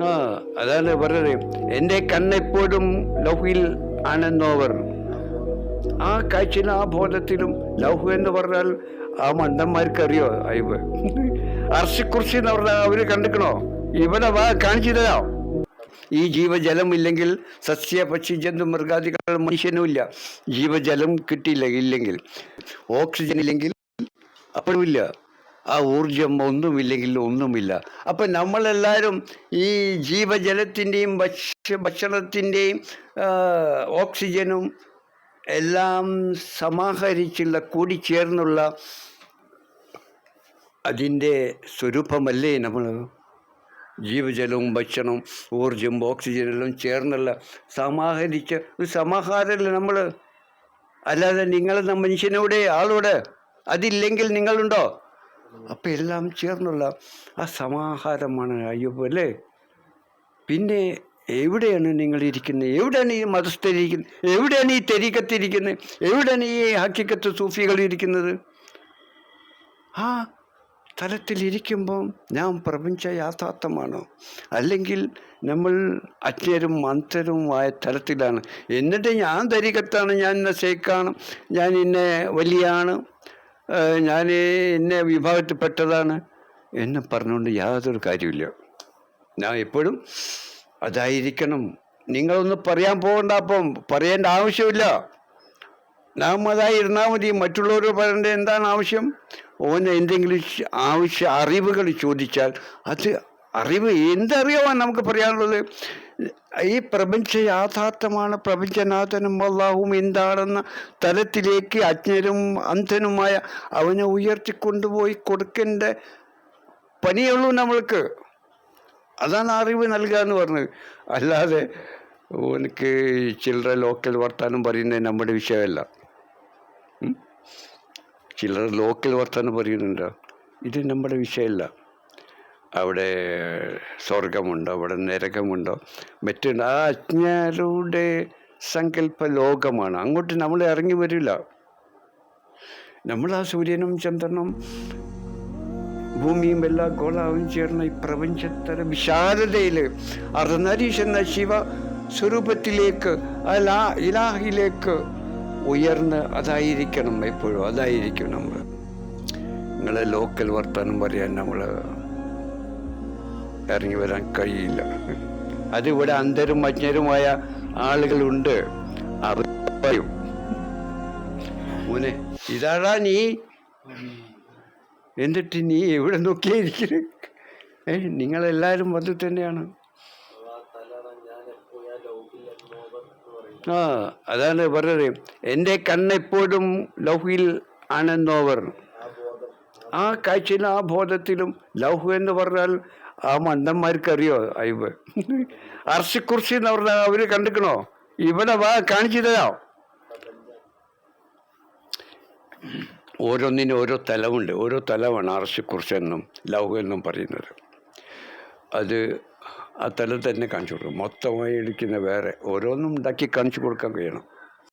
അതാണ് പറഞ്ഞത്. എന്റെ കണ്ണെപ്പോഴും ലൗഹിൽ ആണെന്നോവർ. ആ കാഴ്ചയിലും ആ ബോധത്തിലും ലൗഹു എന്ന് പറഞ്ഞാൽ ആ മണ്ടന്മാർക്ക് അറിയോ അയവ് അർശക്കുറിച്ച് എന്ന് പറഞ്ഞാൽ അവർ കണ്ടിക്കണോ? ഇവിടെ വാ കാണിച്ചു തരാം. ഈ ജീവജലം ഇല്ലെങ്കിൽ സസ്യ പക്ഷി ജന്തു മൃഗാദികൾ മനുഷ്യനുമില്ല ജീവജലം കിട്ടിയില്ല ഇല്ലെങ്കിൽ. ഓക്സിജൻ ഇല്ലെങ്കിൽ അപ്പോഴുമില്ല ആ ഊർജം ഒന്നുമില്ലെങ്കിൽ ഒന്നുമില്ല. അപ്പം നമ്മളെല്ലാവരും ഈ ജീവജലത്തിന്റെയും ഭക്ഷ്യ ഭക്ഷണത്തിന്റെയും ഓക്സിജനും എല്ലാം സമാഹരിച്ചുള്ള കൂടിച്ചേർന്നുള്ള അതിന്റെ സ്വരൂപമല്ലേ നമ്മൾ ജീവജലവും ഭക്ഷണവും ഊർജവും ഓക്സിജനെല്ലാം ചേർന്നുള്ള സമാഹരിച്ച ഒരു സമാഹാരമല്ലേ നമ്മൾ? അല്ലാതെ നിങ്ങൾ മനുഷ്യനോടെ ആളോട് അതില്ലെങ്കിൽ നിങ്ങളുണ്ടോ? അപ്പം എല്ലാം ചേർന്നുള്ള ആ സമാഹാരമാണ് അയ്യപ്പ അല്ലേ? പിന്നെ എവിടെയാണ് നിങ്ങളിരിക്കുന്നത് എവിടെയാണ് ഈ മതസ്ഥരിക്കുന്നത് എവിടെയാണ് ഈ തെരീക്കത്തിരിക്കുന്നത് എവിടെയാണ് ഈ ഹക്കിക്കത്ത് സൂഫികൾ ഇരിക്കുന്നത്? ആ തലത്തിലിരിക്കുമ്പം ഞാൻ പ്രപഞ്ച യാഥാർത്ഥമാണോ അല്ലെങ്കിൽ നമ്മൾ അജ്ഞരും മന്ത്രരുമായ തലത്തിലാണ്. എന്നിട്ട് ഞാൻ തരികത്താണ് ഞാൻ ഇന്ന സേക്കാണ് ഞാൻ ഇന്ന വലിയാണ്. ഞാൻ ഇന്ന വിഭാഗത്തിൽപ്പെട്ടതാണ് എന്ന് പറഞ്ഞുകൊണ്ട് യാതൊരു കാര്യമില്ല ഞാൻ എപ്പോഴും അതായിരിക്കണം. നിങ്ങളൊന്ന് പറയാൻ പോകണ്ട അപ്പം പറയേണ്ട ആവശ്യമില്ല നാം അതായിരുന്നാൽ മതി. മറ്റുള്ളവർ പറയേണ്ട എന്താണ് ആവശ്യം? ഓന് എന്തെങ്കിലും ആവശ്യ അറിവുകൾ ചോദിച്ചാൽ അത് അറിവ് എന്തറിയാവാൻ നമുക്ക് പറയാനുള്ളത്? ഈ പ്രപഞ്ച യാഥാർത്ഥ്യമാണ്. പ്രപഞ്ചനാഥനും അള്ളാഹും എന്താണെന്ന തലത്തിലേക്ക് അജ്ഞരും അന്ധനുമായ അവനെ ഉയർത്തിക്കൊണ്ടുപോയി കൊടുക്കേണ്ട പണിയുള്ളൂ നമ്മൾക്ക്. അതാണ് അറിവ് നൽകുക എന്ന് പറഞ്ഞത്. അല്ലാതെ എനിക്ക് ചില്ലറ ലോക്കൽ വർത്താനം പറയുന്നത് നമ്മുടെ വിഷയമല്ല. ചില്ലറ ലോക്കൽ വർത്താനം പറയുന്നുണ്ടോ? ഇത് നമ്മുടെ വിഷയമല്ല. അവിടെ സ്വർഗമുണ്ടോ അവിടെ നരകമുണ്ടോ? മറ്റു ആ അജ്ഞരുടെ സങ്കല്പ ലോകമാണ് അങ്ങോട്ട് നമ്മൾ ഇറങ്ങി വരില്ല. നമ്മൾ ആ സൂര്യനും ചന്ദ്രനും ഭൂമിയും എല്ലാ ഗോളാവും ചേർന്ന ഈ പ്രപഞ്ചത്തര വിശാലതയിൽ അർദ്ധനരീഷ് എന്ന ശിവ സ്വരൂപത്തിലേക്ക് അലാ ഇലാഹിലേക്ക് ഉയർന്ന് അതായിരിക്കണം എപ്പോഴും. അതായിരിക്കും നമ്മൾ നിങ്ങളെ ലോക്കൽ വർത്തമാനം പറയാൻ നമ്മൾ ഇറങ്ങി വരാൻ കഴിയില്ല. അതിവിടെ അന്ധരും അജ്ഞരുമായ ആളുകളുണ്ട്. അവർ പറയും മോനെ ഇതാടാ നീ. എന്നിട്ട് നീ എവിടെ നോക്കിയിരിക്കുന്നു ഏ നിങ്ങളെല്ലാവരും വന്നു തന്നെയാണ്. ആ അതാണ് പറഞ്ഞത് എന്റെ കണ്ണെപ്പോഴും ലൗഹിൽ ആണെന്നോവർ. ആ കാഴ്ചയിലും ആ ബോധത്തിലും ലൗഹു എന്ന് പറഞ്ഞാൽ ആ മന്ദന്മാർക്കറിയോ അറിയോ അയവ് അർശക്കുറിച്ച് എന്ന് പറഞ്ഞാൽ അവർ കണ്ടിക്കണോ? ഇവിടെ വാ കാണിച്ചു തരാം. ഓരോന്നിനും ഓരോ തലമുണ്ട് ഓരോ തലമാണ് അർശക്കുറിച്ച് എന്നും ലൗഹ എന്നും പറയുന്നത്. അത് ആ തലം തന്നെ കാണിച്ചു കൊടുക്കും. മൊത്തമായി എടുക്കുന്ന വേറെ ഓരോന്നും ഉണ്ടാക്കി കാണിച്ചു കൊടുക്കാൻ കഴിയണം.